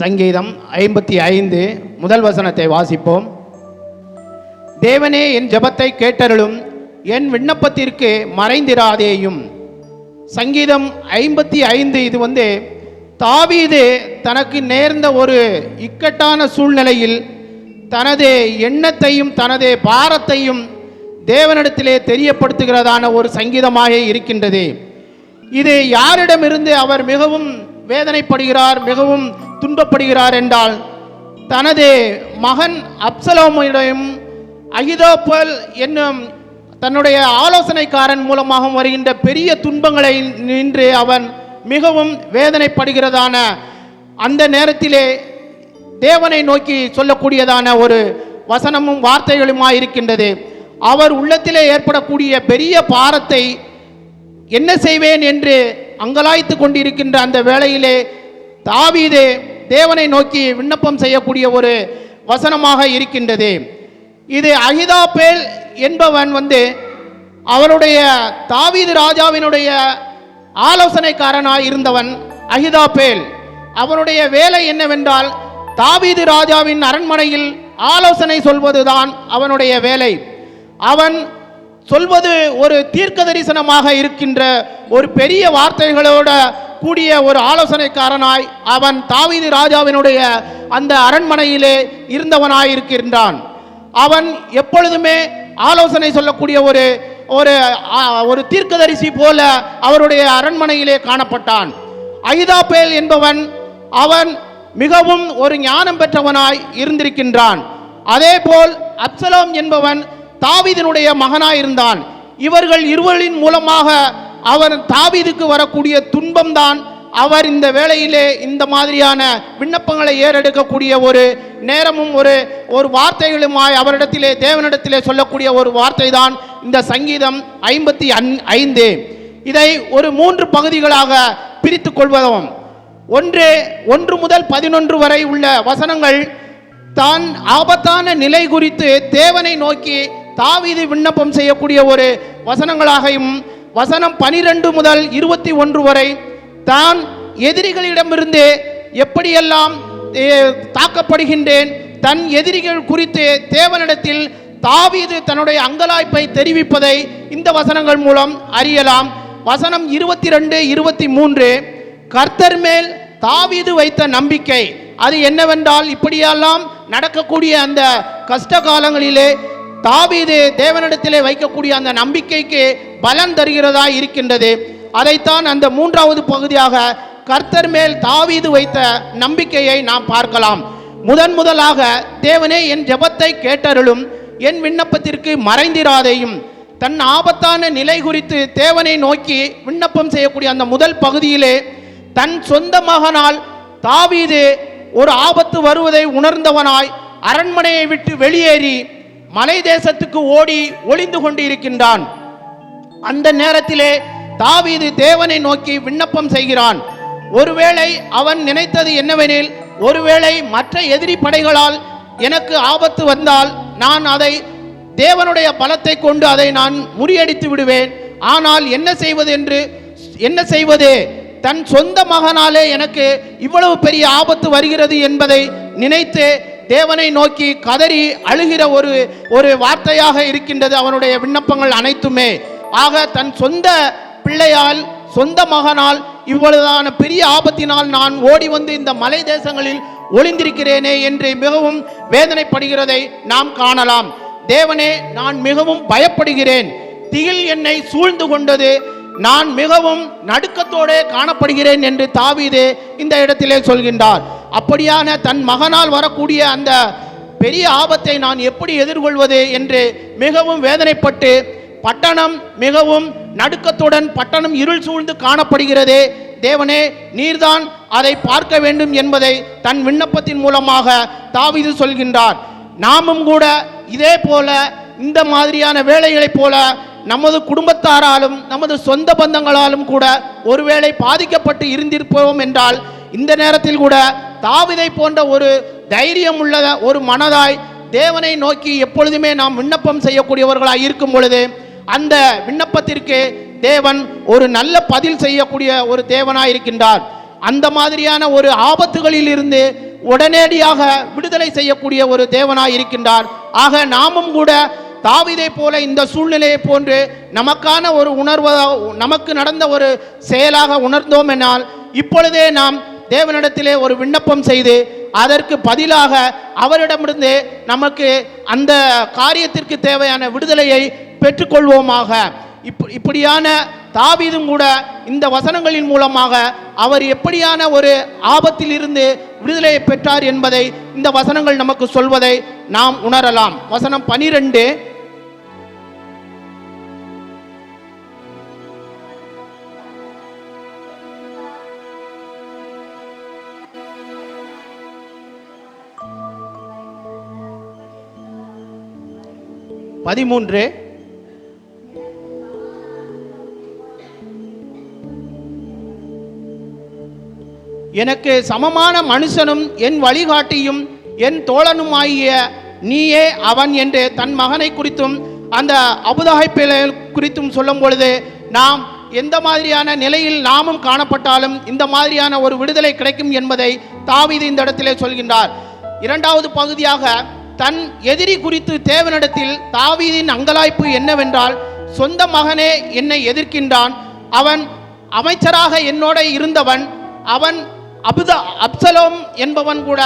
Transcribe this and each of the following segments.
சங்கீதம் ஐம்பத்தி ஐந்து முதல் வசனத்தை வாசிப்போம். தேவனே என் ஜெபத்தை கேட்டருளும் என் விண்ணப்பத்திற்கு மறைந்திராதேயும். சங்கீதம் ஐம்பத்தி ஐந்து இது வந்து தாவீது தனக்கு நேர்ந்த ஒரு இக்கட்டான சூழ்நிலையில் தனது எண்ணத்தையும் தனது பாரத்தையும் தேவனிடத்திலே தெரியப்படுத்துகிறதான ஒரு சங்கீதமாக இருக்கின்றது. இது யாரிடமிருந்து அவர் மிகவும் வேதனைப்படுகிறார் மிகவும் துன்பப்படுகிறார் என்றால் தனது மகன் அப்சலோமிடம் அகிதோபல் என்னும் தன்னுடைய ஆலோசனைக்காரன் மூலமாக வருகின்ற பெரிய துன்பங்களை நின்று அவன் மிகவும் வேதனைப்படுகிறதான அந்த நேரத்திலே தேவனை நோக்கி சொல்லக்கூடியதான ஒரு வசனமும் வார்த்தைகளுமாய் இருக்கின்றது அவர் உள்ளத்திலே ஏற்படக்கூடிய பெரிய பாரத்தை என்ன செய்வேன் என்று அங்கலாய்த்து கொண்டிருக்கின்ற அந்த வேளையிலே தாவீது தேவனை நோக்கி விண்ணப்பம் செய்யக்கூடிய ஒரு வசனமாக இருக்கின்றது. இது அகிதாபேல் என்பவன் வந்து அவருடைய தாவீது ராஜாவினுடைய ஆலோசனைக்காரனாக இருந்தவன் அகிதாபேல் அவனுடைய வேலை என்னவென்றால் தாவீது ராஜாவின் அரண்மனையில் ஆலோசனை சொல்வதுதான் அவனுடைய வேலை. அவன் சொல்வது ஒரு தீர்க்க தரிசனமாக இருக்கின்ற ஒரு பெரிய வார்த்தைகளோட கூடிய ஒரு ஆலோசனைக்காரனாய் அவன் தாவீது ராஜாவினுடைய அந்த அரண்மனையிலே இருந்தவனாய் இருக்கின்றான் அவன் எப்பொழுதுமே ஆலோசனை சொல்லக்கூடிய ஒரு ஒரு ஒரு தீர்க்கதரிசி போல அவருடைய அரண்மனையிலே காணப்பட்டான். ஐதாபேல் என்பவன் அவன் மிகவும் ஒரு ஞானம் பெற்றவனாய் இருந்திருக்கின்றான். அதேபோல் அப்சலோம் என்பவன் தாவீதினுடைய மகனாயிருந்தான். இவர்கள் இருவரின் மூலமாக அவன் தாவீதுக்கு வரக்கூடிய துன்பம்தான் அவர் இந்த வேளையிலே இந்த மாதிரியான விண்ணப்பங்களை ஏறெடுக்கக்கூடிய ஒரு நேரமும் ஒரு ஒரு வார்த்தைகளுமாய் அவரிடத்திலே தேவனிடத்திலே சொல்லக்கூடிய ஒரு வார்த்தை தான் இந்த சங்கீதம் ஐம்பத்தி அன் ஐந்து. இதை ஒரு மூன்று பகுதிகளாக பிரித்து கொள்வதும். ஒன்று ஒன்று முதல் பதினொன்று வரை உள்ள வசனங்கள் தான் ஆபத்தான நிலை குறித்து தேவனை நோக்கி தாவீது விண்ணப்பம் செய்யக்கூடிய ஒரு வசனங்களாகவும் வசனம் பனிரெண்டு முதல் இருபத்தி ஒன்று வரை தான் எதிரிகளிடமிருந்து எப்படியெல்லாம் தாக்கப்படுகின்றேன் தன் எதிரிகள் குறித்து தேவனிடத்தில் தாவீது தன்னுடைய அங்கலாய்ப்பை தெரிவிப்பதை இந்த வசனங்கள் மூலம் அறியலாம். வசனம் இருபத்தி ரெண்டு இருபத்தி மூன்று கர்த்தர் மேல் தாவீது வைத்த நம்பிக்கை. அது என்னவென்றால் இப்படியெல்லாம் நடக்கக்கூடிய அந்த கஷ்ட காலங்களிலே தாவீது தேவனிடத்திலே வைக்கக்கூடிய அந்த நம்பிக்கைக்கு பலன் தருகிறதா இருக்கின்றது. அதைத்தான் அந்த மூன்றாவது பகுதியாக கர்த்தர் மேல் தாவீது வைத்த நம்பிக்கையை நாம் பார்க்கலாம். முதன் முதலாக தேவனே என் ஜெபத்தை கேட்டருளும் என் விண்ணப்பத்திற்கு மறைந்திராதையும். தன் ஆபத்தான நிலை குறித்து தேவனை நோக்கி விண்ணப்பம் செய்யக்கூடிய அந்த முதல் பகுதியிலே தன் சொந்த மகனால் தாவீது ஒரு ஆபத்து வருவதை உணர்ந்தவனாய் அரண்மனையை விட்டு வெளியேறி மலை தேசத்துக்கு ஓடி ஒளிந்து கொண்டிருக்கின்றான். அந்த நேரத்திலே தாவீது தேவனை நோக்கி விண்ணப்பம் செய்கிறான். ஒருவேளை அவன் நினைத்தது என்னவெனில் ஒருவேளை மற்ற எதிரி படைகளால் எனக்கு ஆபத்து வந்தால் நான் அதை தேவனுடைய பலத்தை கொண்டு அதை நான் முறியடித்து விடுவேன். ஆனால் என்ன செய்வது என்று என்ன செய்வது? தன் சொந்த மகனாலே எனக்கு இவ்வளவு பெரிய ஆபத்து வருகிறது என்பதை நினைத்து தேவனை நோக்கி கதறி அழுகிற ஒரு ஒரு வார்த்தையாக இருக்கின்றது அவனுடைய விண்ணப்பங்கள் அனைத்துமே. ஆக தன் சொந்த பிள்ளையால் சொந்த மகனால் இவ்வளவுதான பெரிய ஆபத்தினால் நான் ஓடி வந்து இந்த மலை தேசங்களில் ஒளிந்திருக்கிறேனே என்று மிகவும் வேதனைப்படுகிறதை நாம் காணலாம். தேவனே நான் மிகவும் பயப்படுகிறேன். திகில் என்னை சூழ்ந்து கொண்டது. நான் மிகவும் நடுக்கத்தோடே காணப்படுகிறேன் என்று தாவீது இந்த இடத்திலே சொல்கின்றார். அப்படியான தன் மகனால் வரக்கூடிய அந்த பெரிய ஆபத்தை நான் எப்படி எதிர்கொள்வது என்று மிகவும் வேதனைப்பட்டு பட்டணம் மிகவும் நடுக்கத்துடன் பட்டணம் இருள் சூழ்ந்து காணப்படுகிறதே தேவனே நீர்தான் அதை பார்க்க வேண்டும் என்பதை தன் விண்ணப்பத்தின் மூலமாக தாவிது சொல்கின்றார். நாமும் கூட இதே போல இந்த மாதிரியான வேலைகளைப் போல நமது குடும்பத்தாராலும் நமது சொந்த பந்தங்களாலும் கூட ஒருவேளை பாதிக்கப்பட்டு இருந்திருப்போம் என்றால் இந்த நேரத்தில் கூட தாவிதை போன்ற ஒரு தைரியம் உள்ள ஒரு மனதாய் தேவனை நோக்கி எப்பொழுதுமே நாம் விண்ணப்பம் செய்யக்கூடியவர்களாக இருக்கும் பொழுது அந்த விண்ணப்பத்திற்கு தேவன் ஒரு நல்ல பதில் செய்யக்கூடிய ஒரு தேவனாய் இருக்கின்றார். அந்த மாதிரியான ஒரு ஆபத்துகளில் இருந்து உடனடியாக விடுதலை செய்யக்கூடிய ஒரு தேவனாய் இருக்கின்றார். ஆக நாமும் கூட தாவிதை போல இந்த சூழ்நிலையை போன்று நமக்கான ஒரு உணர்வ நமக்கு நடந்த ஒரு செயலாக உணர்ந்தோம் என்னால் இப்பொழுதே நாம் தேவனிடத்திலே ஒரு விண்ணப்பம் செய்து அதற்கு பதிலாக அவரிடமிருந்து நமக்கு அந்த காரியத்திற்கு தேவையான விடுதலையை பெற்றுக்கொள்வோமாக. இப் இப்படியான தாவீதும் கூட இந்த வசனங்களின் மூலமாக அவர் எப்படியான ஒரு ஆபத்தில் இருந்து விடுதலையை பெற்றார் என்பதை இந்த வசனங்கள் நமக்கு சொல்வதை நாம் உணரலாம். வசனம் பனிரெண்டு பதிமூன்று. எனக்கு சமமான மனுஷனும் என் வழிகாட்டியும் என் தோழனுமாகிய நீயே அவன் என்று தன் மகனை குறித்தும் அந்த அபுதாகை குறித்தும் சொல்லும் பொழுது நாம் எந்த மாதிரியான நிலையில் நாமும் காணப்பட்டாலும் இந்த மாதிரியான ஒரு விடுதலை கிடைக்கும் என்பதை தாவீது இந்த இடத்திலே சொல்கின்றார். இரண்டாவது பகுதியாக தன் எதிரி குறித்து தேவனிடத்தில் தாவீதின் அங்கலாய்ப்பு என்னவென்றால் சொந்த மகனே என்னை எதிர்க்கின்றான். அவன் அமைச்சராக என்னோட இருந்தவன் அவன் அபுத அப்சலோம் என்பவன் கூட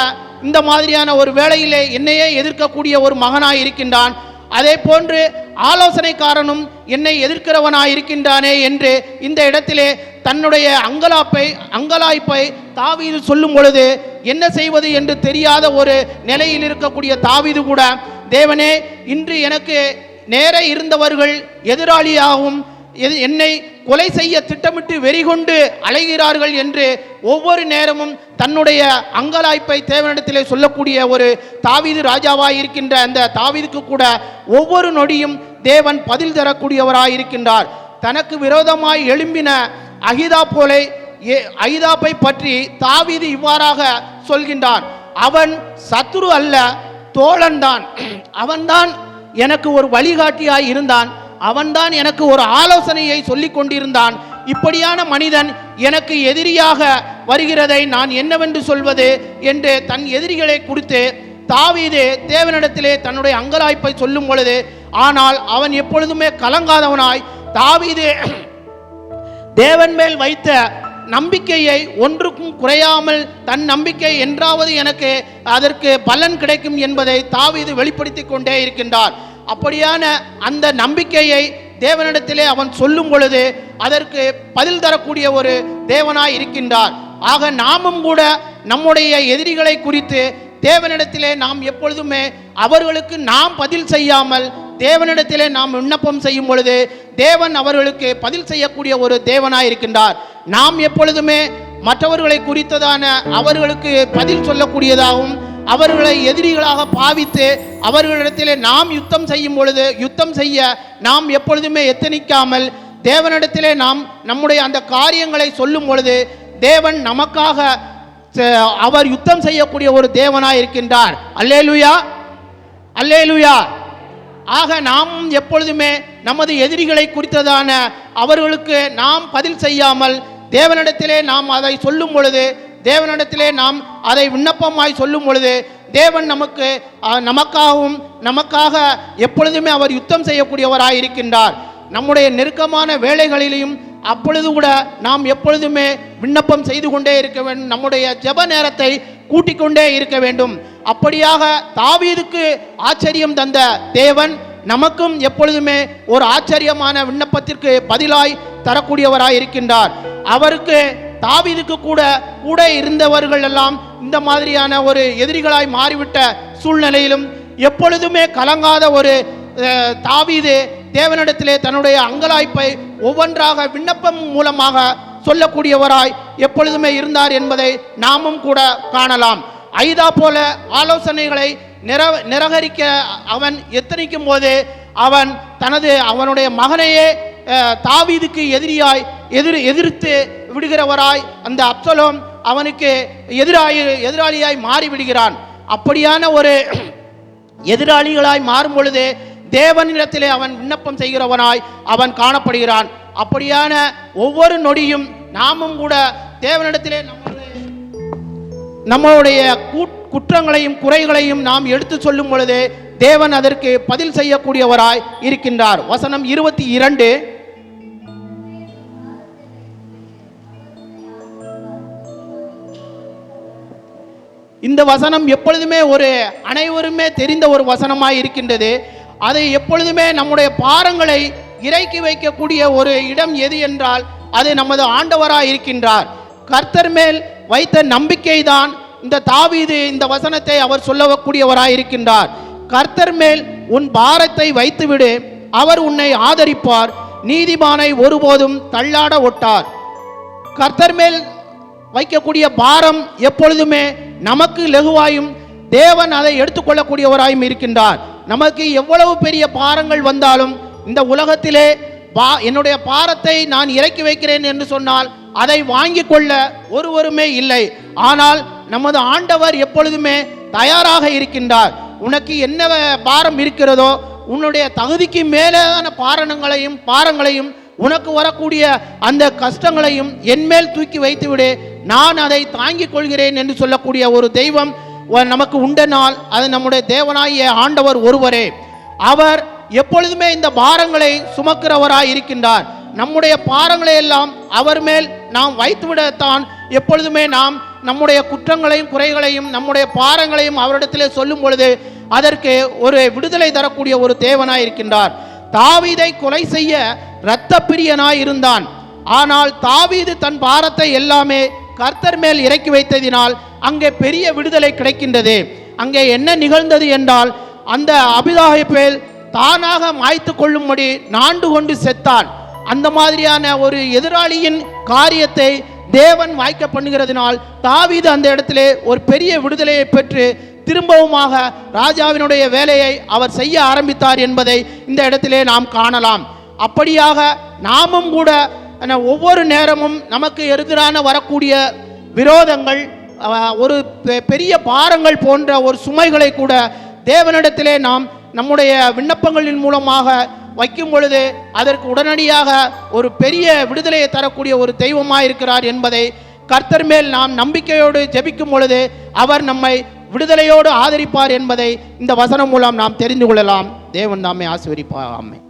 இந்த மாதிரியான ஒரு வேளையிலே என்னையே எதிர்க்கக்கூடிய ஒரு மகனாய் இருக்கின்றான். அதே போன்று ஆலோசனைக்காரனும் என்னை எதிர்க்கிறவனாய் இருக்கின்றானே என்று இந்த இடத்திலே தன்னுடைய அங்கலாப்பை அங்கலாய்ப்பை தாவீது சொல்லும் பொழுது என்ன செய்வது என்று தெரியாத ஒரு நிலையில் இருக்கக்கூடிய தாவீது கூட தேவனே இன்று எனக்கு நேர இருந்தவர்கள் எதிராளியாகவும் எது- என்னை கொலை செய்ய திட்டமிட்டு வெறிகொண்டு அலைகிறார்கள் என்று ஒவ்வொரு நேரமும் தன்னுடைய அங்கலாய்ப்பை தேவனிடத்திலே சொல்லக்கூடிய ஒரு தாவீது ராஜாவாய் இருக்கின்ற அந்த தாவீதுக்கு கூட ஒவ்வொரு நொடியும் தேவன் பதில் தரக்கூடியவராய் இருக்கின்றார். தனக்கு விரோதமாய் எழும்பின அகிதா போலே ஐதாப்பை பற்றி தாவீது இவ்வாறாக சொல்கின்றான். அவன் சத்துரு அல்ல தோழன்தான் அவன்தான் எனக்கு ஒரு வழிகாட்டியாய் இருந்தான். அவன்தான் எனக்கு ஒரு ஆலோசனையை சொல்லிக் கொண்டிருந்தான். இப்படியான மனிதன் எனக்கு எதிரியாக வருகிறதை நான் என்னவென்று சொல்வது என்று தன் எதிரிகளை குறித்து தாவீது தேவனிடத்திலே தன்னுடைய அங்கலாய்ப்பை சொல்லும் பொழுது ஆனால் அவன் எப்பொழுதுமே கலங்காதவனாய் தாவீது தேவன் மேல் வைத்த நம்பிக்கையை ஒன்றுக்கும் குறையாமல் தன் நம்பிக்கை என்றாவது எனக்கு அதற்கு பலன் கிடைக்கும் என்பதை தாவீது வெளிப்படுத்தி கொண்டே இருக்கின்றார். அப்படியான அந்த நம்பிக்கையை தேவனிடத்திலே அவன் சொல்லும் பொழுது அதற்கு பதில் தரக்கூடிய ஒரு தேவனாய் இருக்கின்றார். ஆக நாமும் கூட நம்முடைய எதிரிகளை குறித்து தேவனிடத்திலே நாம் எப்பொழுதுமே அவர்களுக்கு நாம் பதில் செய்யாமல் தேவனிடத்திலே நாம் விண்ணப்பம் செய்யும் பொழுது தேவன் அவர்களுக்கு பதில் செய்யக்கூடிய ஒரு தேவனாய் இருக்கின்றார். நாம் எப்பொழுதுமே மற்றவர்களை குறித்ததான அவர்களுக்கு பதில் சொல்லக்கூடியதாகவும் அவர்களை எதிரிகளாக பாவித்து அவர்களிடத்திலே நாம் யுத்தம் செய்யும் பொழுது யுத்தம் செய்ய நாம் எப்பொழுதுமே எத்தனிக்காமல் தேவனிடத்திலே நாம் நம்முடைய அந்த காரியங்களை சொல்லும் பொழுது தேவன் நமக்காக அவர் யுத்தம் செய்யக்கூடிய ஒரு தேவனாய் இருக்கின்றார். அல்லேலுயா? அல்லேலுயா? ஆக நாம் எப்பொழுதுமே நமது எதிரிகளை குறித்ததான அவர்களுக்கு நாம் பதில் செய்யாமல் தேவனிடத்திலே நாம் அதை சொல்லும் பொழுது தேவனிடத்திலே நாம் அதை விண்ணப்பமாய் சொல்லும் பொழுது தேவன் நமக்கு நமக்காகவும் நமக்காக எப்பொழுதுமே அவர் யுத்தம் செய்யக்கூடியவராய் இருக்கின்றார். நம்முடைய நெருக்கமான வேலைகளிலும் அப்பொழுது கூட நாம் எப்பொழுதுமே விண்ணப்பம் செய்து கொண்டே இருக்க வேண்டும். நம்முடைய ஜெப நேரத்தை கூட்டிக் கொண்டே இருக்க வேண்டும். அப்படியாக தாவீதுக்கு ஆச்சரியம் தந்த தேவன் நமக்கும் எப்பொழுதுமே ஒரு ஆச்சரியமான விண்ணப்பத்திற்கு பதிலாய் தரக்கூடியவராய் இருக்கின்றார். அவருக்கு தாவீதுக்கு கூட கூட இருந்தவர்கள் எல்லாம் இந்த மாதிரியான ஒரு எதிரிகளாய் மாறிவிட்ட சூழ்நிலையிலும் எப்பொழுதுமே கலங்காத ஒரு அஹ், தாவீது தேவனிடத்திலே தன்னுடைய அங்கலாய்ப்பை ஒவ்வொன்றாக விண்ணப்பம் மூலமாக சொல்லக்கூடியவராய் எப்பொழுதுமே இருந்தார் என்பதை நாமும் கூட காணலாம். ஐதா போல ஆலோசனைகளை நிற நிராகரிக்க அவன் எத்தனிக்கும் போது அவன் தனது அவனுடைய மகனையே தாவீதுக்கு எதிரியாய் எதிர் எதிர்த்து விடுகிறவராய் அந்த அப்சலோம் அவனுக்கு எதிராயி எதிராளியாய் மாறி விடுகிறான் அப்படியான ஒரு எதிராளிகளாய் மாறும் பொழுது தேவனிடத்திலே அவன் விண்ணப்பம் செய்கிறவனாய் அவன் காணப்படுகிறான். அப்படியான ஒவ்வொரு நொடியும் நாமும் கூட தேவனிடத்திலே நம்முடைய நம்மளுடைய குற்றங்களையும் குறைகளையும் நாம் எடுத்து சொல்லும் பொழுது தேவன் அதற்கு பதில் செய்யக்கூடியவராய் இருக்கின்றார். வசனம் இருபத்தி இரண்டு. இந்த வசனம் எப்பொழுதுமே ஒரு அனைவருமே தெரிந்த ஒரு வசனமாய் இருக்கின்றது. அதை எப்பொழுதுமே நம்முடைய பாரங்களை இறக்கி வைக்கக்கூடிய ஒரு இடம் எது என்றால் அது நமது ஆண்டவராக இருக்கின்றார். கர்த்தர் மேல் வைத்த நம்பிக்கை தான் இந்த தாவீது இந்த வசனத்தை அவர் சொல்லக்கூடியவராக இருக்கின்றார். கர்த்தர் மேல் உன் பாரத்தை வைத்துவிடு அவர் உன்னை ஆதரிப்பார் நீதிமானை ஒருபோதும் தள்ளாட ஒட்டார். கர்த்தர் மேல் வைக்கக்கூடிய பாரம் எப்பொழுதுமே நமக்கு லெகுவாயும் தேவன் அதை எடுத்துக்கொள்ளக்கூடியவராயும் இருக்கின்றார். நமக்கு எவ்வளவு பெரிய பாரங்கள் வந்தாலும் இந்த உலகத்திலே பா என்னுடைய பாரத்தை நான் இறக்கி வைக்கிறேன் என்று சொன்னால் அதை வாங்கி கொள்ள ஒருவருமே இல்லை. ஆனால் நமது ஆண்டவர் எப்பொழுதுமே தயாராக இருக்கின்றார். உனக்கு என்ன பாரம் இருக்கிறதோ உன்னுடைய தகுதிக்கு மேலான பாரணங்களையும் பாரங்களையும் உனக்கு வரக்கூடிய அந்த கஷ்டங்களையும் என்மேல் தூக்கி வைத்துவிடு. நான் அதை தாங்கிக் கொள்கிறேன் என்று சொல்லக்கூடிய ஒரு தெய்வம் நமக்கு உண்டனால் அது நம்முடைய தேவனாகிய ஆண்டவர் ஒருவரே. அவர் எப்பொழுதுமே இந்த பாரங்களை சுமக்கிறவராய் இருக்கின்றார். நம்முடைய பாரங்களை எல்லாம் அவர் மேல் நாம் வைத்துவிடத்தான் எப்பொழுதுமே நாம் நம்முடைய குற்றங்களையும் குறைகளையும் நம்முடைய பாரங்களையும் அவரிடத்திலே சொல்லும் பொழுது அதற்கு ஒரு விடுதலை தரக்கூடிய ஒரு தேவனாய் இருக்கின்றார். தாவீதை கொலை செய்ய இரத்த பிரியனாய் இருந்தான். ஆனால் தாவீது தன் பாரத்தை எல்லாமே கர்த்தர் மேல் இறக்கி வைத்ததினால் அங்கே பெரிய விடுதலை கிடைக்கின்றது. அங்கே என்ன நிகழ்ந்தது என்றால் அந்த அபிதாகிப்பேல் தானாக மாய்த்து கொள்ளும்படி நாண்டு கொண்டு செத்தான். அந்த மாதிரியான ஒரு எதிராளியின் காரியத்தை தேவன் வாய்க்க பண்ணுகிறதுனால் தாவீது அந்த இடத்திலே ஒரு பெரிய விடுதலையை பெற்று திரும்பவுமாக ராஜாவினுடைய வேலையை அவர் செய்ய ஆரம்பித்தார் என்பதை இந்த இடத்திலே நாம் காணலாம். அப்படியாக நாமும் கூட ஆனால் ஒவ்வொரு நேரமும் நமக்கு எதிரான வரக்கூடிய விரோதங்கள் ஒரு பெ- பெரிய பாரங்கள் போன்ற ஒரு சுமைகளை கூட தேவனிடத்திலே நாம் நம்முடைய விண்ணப்பங்களின் மூலமாக வைக்கும் பொழுது அதற்கு உடனடியாக ஒரு பெரிய விடுதலையை தரக்கூடிய ஒரு தெய்வமாக இருக்கிறார் என்பதை கர்த்தர் மேல் நாம் நம்பிக்கையோடு ஜெபிக்கும் பொழுது அவர் நம்மை விடுதலையோடு ஆதரிப்பார் என்பதை இந்த வசனம் மூலம் நாம் தெரிந்து கொள்ளலாம். தேவன் தாமே ஆசீர்வதிப்பார்